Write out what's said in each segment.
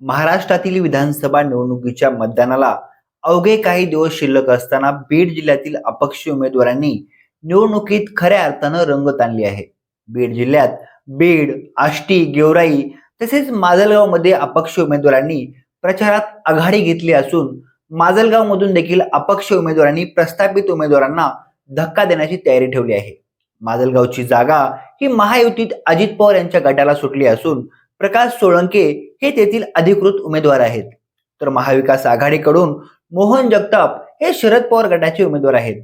महाराष्ट्रातील विधानसभा निवडणुकीच्या मतदानाला अवघे काही दिवस शिल्लक असताना बीड जिल्ह्यातील अपक्ष उमेदवारांनी निवडणुकीत खऱ्या अर्थानं रंगत आणली आहे. बीड जिल्ह्यात बीड आष्टी गेवराई तसेच माजलगावमध्ये अपक्ष उमेदवारांनी प्रचारात आघाडी घेतली असून माजलगाव मधून देखील अपक्ष उमेदवारांनी प्रस्थापित उमेदवारांना धक्का देण्याची तयारी ठेवली आहे. माजलगावची जागा ही महायुतीत अजित पवार यांच्या गटाला सुटली असून प्रकाश सोळंके हे तेथील अधिकृत उमेदवार आहेत. तर महाविकास आघाडीकडून मोहन जगताप हे शरद पवार गटाचे उमेदवार आहेत.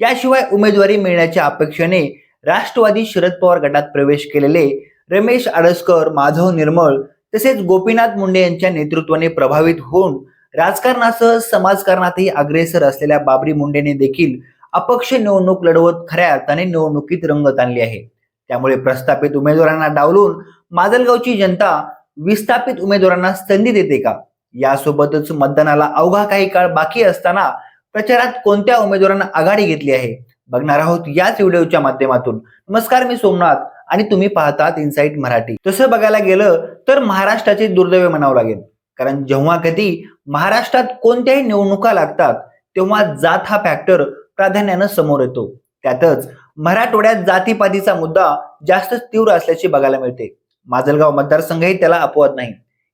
याशिवाय उमेदवारी मिळण्याच्या अपेक्षेने राष्ट्रवादी शरद पवार गटात प्रवेश केलेले रमेश आडसकर माधव निर्मळ तसेच गोपीनाथ मुंडे यांच्या नेतृत्वाने प्रभावित होऊन राजकारणासह समाजकारणातही अग्रेसर असलेल्या बाबरी मुंडेने देखील अपक्ष निवडणूक लढवत खऱ्या अर्थाने निवडणुकीत रंगत आणली आहे. त्यामुळे प्रस्थापित उमेदवारांना डावलून माजलगावची जनता विस्थापित उमेदवारांना संधी देते का? यासोबतच मतदानाला अवघा काही काळ बाकी असताना प्रचारात कोणत्या उमेदवारांना आघाडी घेतली आहे? बघणार आहोत याच व्हिडिओच्या माध्यमातून. नमस्कार मी सोमनाथ आणि तुम्ही पाहतात इनसाईट मराठी. तसं बघायला गेलं तर महाराष्ट्राचे दुर्दैव म्हणावं लागेल. कारण जेव्हा कधी महाराष्ट्रात कोणत्याही निवडणुका लागतात तेव्हा जात हा फॅक्टर प्राधान्यानं समोर येतो. त्यातच मराठवाड्यात जातीपातीचा मुद्दा जास्त तीव्र असल्याचे बघायला मिळते. माजलगाव मतदारसंघही त्याला अपवाद नाही.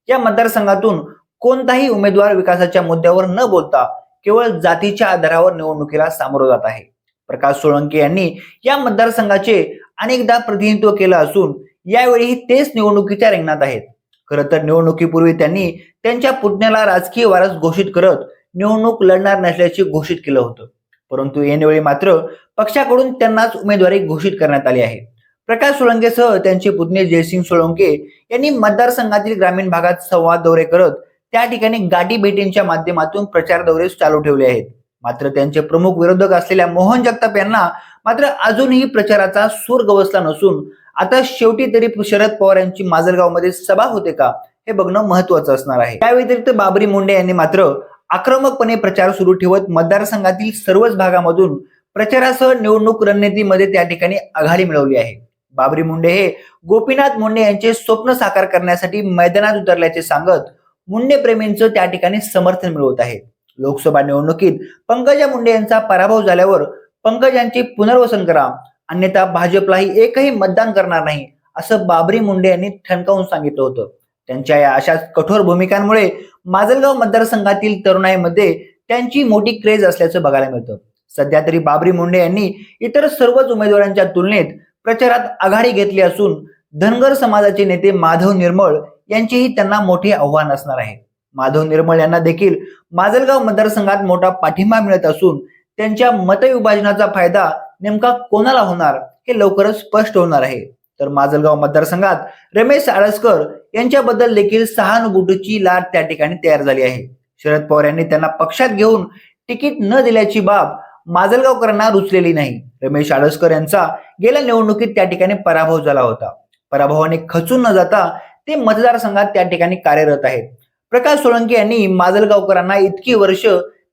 या मतदारसंघातून कोणताही उमेदवार विकासाच्या मुद्द्यावर न बोलता केवळ जातीच्या आधारावर निवडणुकीला सामोरं जात आहे. प्रकाश सोळंके यांनी या मतदारसंघाचे अनेकदा प्रतिनिधित्व केलं असून यावेळीही तेच निवडणुकीच्या रिंगणात आहेत. खरं तर निवडणुकीपूर्वी त्यांनी त्यांच्या पुतण्याला राजकीय वारस घोषित करत निवडणूक लढणार नसल्याचे घोषित केलं होतं. परंतु यावेळी मात्र पक्षाकडून त्यांनाच उमेदवारी घोषित करण्यात आली आहे. प्रकाश सोळंकेसह त्यांचे पुतणे जयसिंग सोळंके यांनी मतदारसंघातील ग्रामीण भागात संवाद दौरे करत त्या ठिकाणी गाठी भेटींच्या माध्यमातून प्रचार दौरे चालू ठेवले आहेत. मात्र त्यांचे प्रमुख विरोधक असलेल्या मोहन जगताप यांना मात्र अजूनही प्रचाराचा सूर गवसला नसून आता शेवटी तरी शरद पवार यांची माजलगावमध्ये सभा होते का हे बघणं महत्वाचं असणार आहे. त्या व्यतिरिक्त बाबरी मुंडे यांनी मात्र आक्रमकपणे प्रचार सुरू ठेवत मतदारसंघातील सर्वच भागामधून प्रचारासह निवडणूक रणनीतीमध्ये त्या ठिकाणी आघाडी मिळवली आहे. बाबरी मुंडे हे गोपीनाथ मुंडे यांचे स्वप्न साकार करण्यासाठी मैदानात उतरल्याचे सांगत मुंडे प्रेमींचं त्या ठिकाणी समर्थन मिळवत आहे. लोकसभा निवडणुकीत पंकजा मुंडे यांचा पराभव झाल्यावर पंकजांची पुनर्वसन करा अन्यथा भाजपलाही एकही मतदान करणार नाही असं बाबरी मुंडे यांनी ठणकावून सांगितलं होतं. त्यांच्या या अशाच कठोर भूमिकांमुळे माजलगाव मतदारसंघातील तरुणाईमध्ये त्यांची मोठी क्रेज असल्याचं बघायला मिळतं. सध्या तरी बाबरी मुंडे यांनी इतर सर्वच उमेदवारांच्या तुलनेत प्रचारात आघाडी घेतली असून धनगर समाजाचे नेते माधव निर्मळ यांचेही त्यांना मोठे आव्हान असणार आहे. माधव निर्मळ यांना देखील माजलगाव मतदारसंघात मोठा पाठिंबा मिळत असून त्यांच्या मतविभाजनाचा फायदा नेमका कोणाला होणार हे लवकरच स्पष्ट होणार आहे. तर माजलगाव मतदारसंघात रमेश आळसकर यांच्याबद्दल देखील सहानुभूतीची लाट त्या ठिकाणी तयार झाली आहे. शरद पवार यांनी त्यांना पक्षात घेऊन तिकीट न दिल्याची बाब माजलगावकरांना रुचलेली नाही. रमेश आडसकर यांचा गेल्या निवडणुकीत त्या ठिकाणी पराभव झाला होता. पराभवाने खचून न जाता ते मतदारसंघात त्या ठिकाणी कार्यरत आहेत. प्रकाश सोळंकी यांनी माजलगावकरांना इतकी वर्ष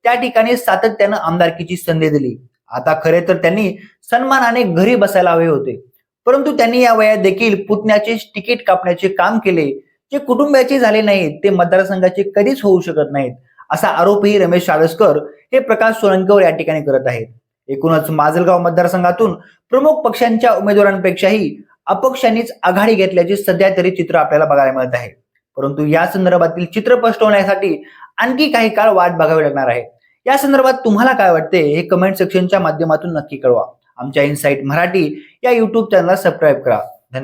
त्या ठिकाणी सातत्यानं आमदारकीची संधी दिली. आता खरे तर त्यांनी सन्मानाने घरी बसायला हवे होते. परंतु त्यांनी या वयात देखील पुतण्याचे तिकीट कापण्याचे काम केले. जे कुटुंबाचे झाले नाहीत ते मतदारसंघाचे कधीच होऊ शकत नाहीत. असा आरोपही रमेश साळसकर हे प्रकाश सोळंकेवर या ठिकाणी करत आहेत. एकूणच माजलगाव मतदारसंघातून प्रमुख पक्षांच्या उमेदवारांपेक्षाही अपक्षांनीच आघाडी घेतल्याचे सध्या तरी चित्र आपल्याला बघायला मिळत आहे. परंतु या संदर्भातील चित्र स्पष्ट होण्यासाठी आणखी काही काळ वाट बघावी लागणार आहे. या संदर्भात तुम्हाला काय वाटते हे कमेंट सेक्शनच्या माध्यमातून नक्की कळवा. आमच्या इनसाइट मराठी या युट्यूब चॅनलला सबस्क्राईब करा.